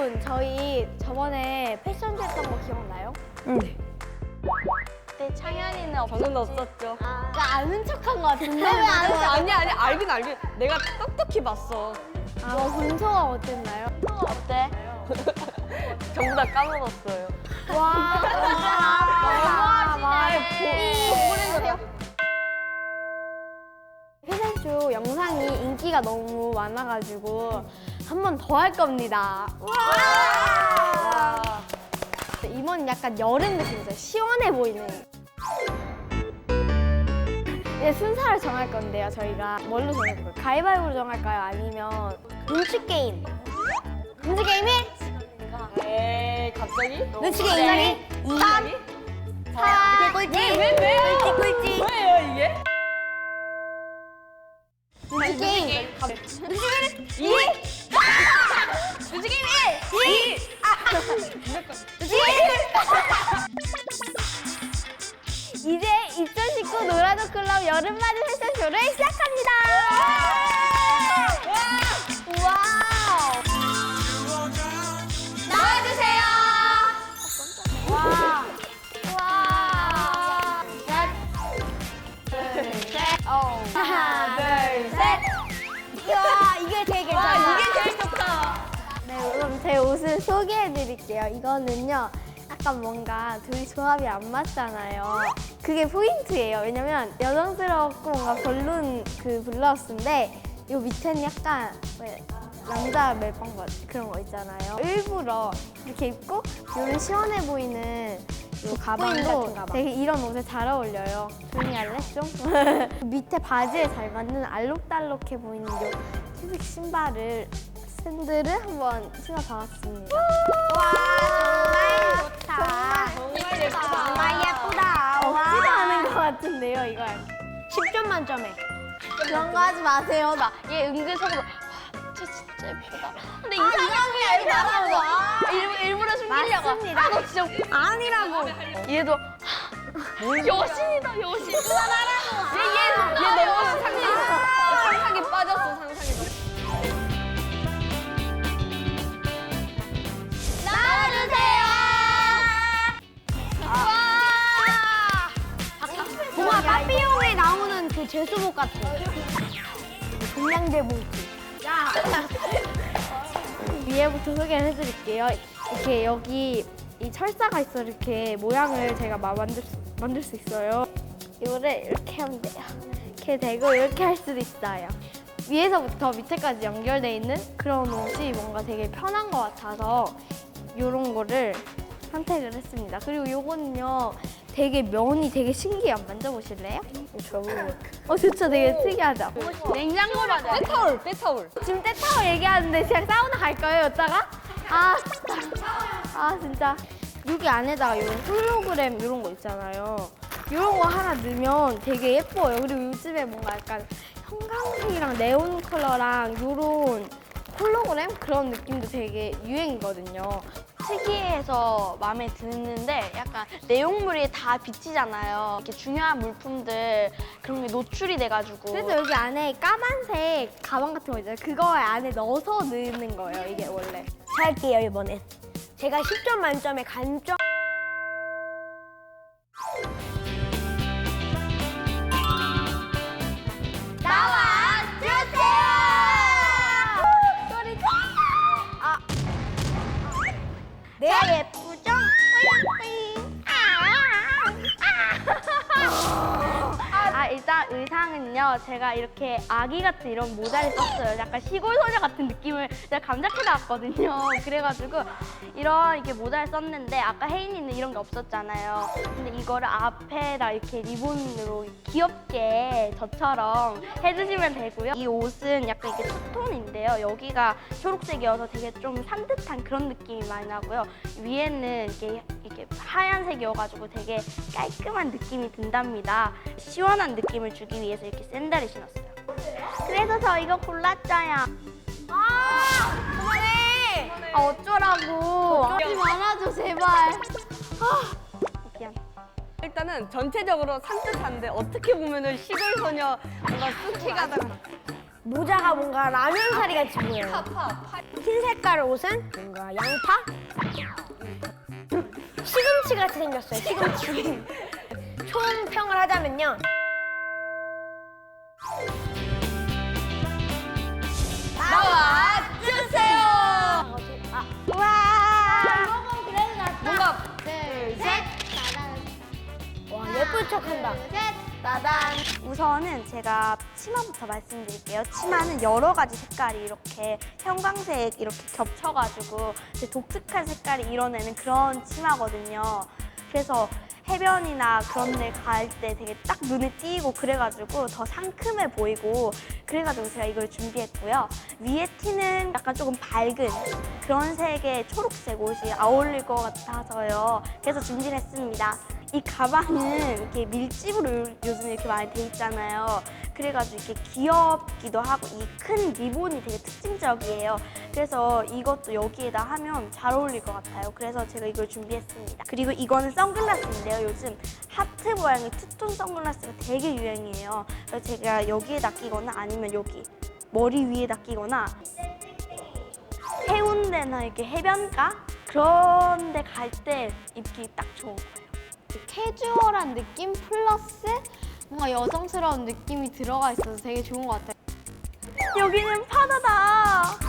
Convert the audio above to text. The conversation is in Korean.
여러분 저희 저번에 패션쇼 했던 거 기억나요? 그때 창현이는 없 저는 없었죠. 아, 나 아는 척한 거 같은데 왜 아는 척? 아니 아니 알긴 알긴. 내가 똑똑히 봤어. 아, 본 소감 어땠나요? 어때? 전부 다 까먹었어요. 와, 너무하시네. 영상이 인기가 너무 많아가지고 한 번 더 할 겁니다. 와! 이번 약간 여름 느낌이죠. 시원해 보이는. 이제 순서를 정할 건데요, 저희가. 뭘로 정할까요? 가위바위보로 정할까요? 아니면 눈치 게임? 눈치 게임이? 에이 갑자기? 눈치 게임이? 3, 4, 꼴찌. 왜 왜요? 꼴찌, 꼴찌. 왜요 이게? 이? 눈치 게임 1! 2! 이제 2019 노라조 클럽 여름맞이 패션쇼를 시작합니다. 소개해 드릴게요. 이거는요, 약간 뭔가 둘이 조합이 안 맞잖아요. 그게 포인트예요. 왜냐면 여성스럽고 뭔가 별론 그 블라우스인데 이 밑에는 약간 왜 남자 멜빵 거 그런 거 있잖아요. 일부러 이렇게 입고 이런 시원해 보이는 이 가방도 되게 이런 옷에 잘 어울려요. 조용히 할래 좀? 밑에 바지에 잘 맞는 알록달록해 보이는 이 흰색 신발을 샌들을 한번 신어봤습니다. 와 정말 좋다. 정말 예쁘다. 정말 예쁘다. 없지도 않은 것 같은데요, 이거. 10점 만점에. 그런 거 하지 마세요. 나. 얘 은근속으로 와, 쟤 진짜 예쁘다. 근데 아, 이상하게 예쁘다고. 아니라고. 일부, 일부러 숨기려고. 맞습니다. 아, 너 진짜 아니라고. 얘도 여신이다 여신. 그만하라고. 얘 얘도 얘 너무 상상 상상에 빠졌어 상상에. 빠졌어. 제수복 같아. 동양제 봉투. 야. 위에부터 소개를 해드릴게요. 이렇게 여기 이 철사가 있어 이렇게 모양을 제가 마- 만들 수, 만들 수 있어요. 이거를 이렇게 하면 돼요. 이렇게 되고 이렇게 할 수도 있어요. 위에서부터 밑에까지 연결돼 있는 그런 옷이 뭔가 되게 편한 것 같아서 이런 거를 선택을 했습니다. 그리고 요거는요, 되게 면이 되게 신기해요. 만져보실래요? 어, 좋죠. 되게 특이하죠? 냉장고를 안 돼. 때타올 때타올. 지금 때타워 얘기하는데 그냥 사우나 갈 거예요, 이따가? 아, 진짜. 아, 진짜. 여기 안에다가 이런 홀로그램 이런 거 있잖아요. 이런 거 하나 넣으면 되게 예뻐요. 그리고 요즘에 뭔가 약간 형광색이랑 네온 컬러랑 이런 홀로그램 그런 느낌도 되게 유행이거든요. 특이해서 마음에 드는데 약간 내용물이 다 비치잖아요. 이렇게 중요한 물품들 그런 게 노출이 돼가지고. 그래서 여기 안에 까만색 가방 같은 거 있잖아요. 그거 안에 넣어서 넣는 거예요, 이게 원래. 할게요 이번엔 제가 10점 만점에 간점 네 의상은요, 제가 이렇게 아기 같은 이런 모자를 썼어요. 약간 시골 소녀 같은 느낌을 제가 감작해 나왔거든요. 그래가지고 이런 이렇게 모자를 썼는데 아까 혜인이는 이런 게 없었잖아요. 근데 이거를 앞에다 이렇게 리본으로 귀엽게 저처럼 해주시면 되고요. 이 옷은 약간 이렇게 투톤인데요. 여기가 초록색이어서 되게 좀 산뜻한 그런 느낌이 많이 나고요. 위에는 이렇게 이렇게 하얀색이어가지고 되게 깔끔한 느낌이 든답니다. 시원한 느낌을 주기 위해서 이렇게 샌들을 신었어요. 그래서 저 이거 골랐어요. 아, 그만해! 아, 어쩌라고. 하지 말아줘, 제발. 아, 미안. 일단은 전체적으로 산뜻한데 어떻게 보면은 시골 소녀 뭔가 가다가 모자가 뭔가 라면 사리 같이 보여요. 흰 색깔 옷은 뭔가 양파? 시금치 같이 생겼어요. 시금치. 총평을 하자면요. 나와 주세요. 아, 와. 뭔가 와 예쁜 척한다. 따단. 우선은 제가 치마부터 말씀드릴게요. 치마는 여러 가지 색깔이 이렇게 형광색 이렇게 겹쳐가지고 독특한 색깔이 이뤄내는 그런 치마거든요. 그래서 해변이나 그런 데 갈 때 되게 딱 눈에 띄고 그래가지고 더 상큼해 보이고 그래가지고 제가 이걸 준비했고요. 위에 티는 약간 조금 밝은 그런 색의 초록색 옷이 어울릴 것 같아서요. 그래서 준비를 했습니다. 이 가방은 이렇게 밀집으로 요- 요즘 이렇게 많이 돼 있잖아요. 그래가지고 이렇게 귀엽기도 하고 이 큰 리본이 되게 특징적이에요. 그래서 이것도 여기에다 하면 잘 어울릴 것 같아요. 그래서 제가 이걸 준비했습니다. 그리고 이거는 선글라스인데요. 요즘 하트 모양의 투톤 선글라스가 되게 유행이에요. 그래서 제가 여기에다 끼거나 아니면 여기 머리 위에다 끼거나 해운대나 이렇게 해변가 그런 데 갈 때 입기 딱 좋은 거예요. 캐주얼한 느낌 플러스 뭔가 여성스러운 느낌이 들어가 있어서 되게 좋은 것 같아요. 여기는 바다다.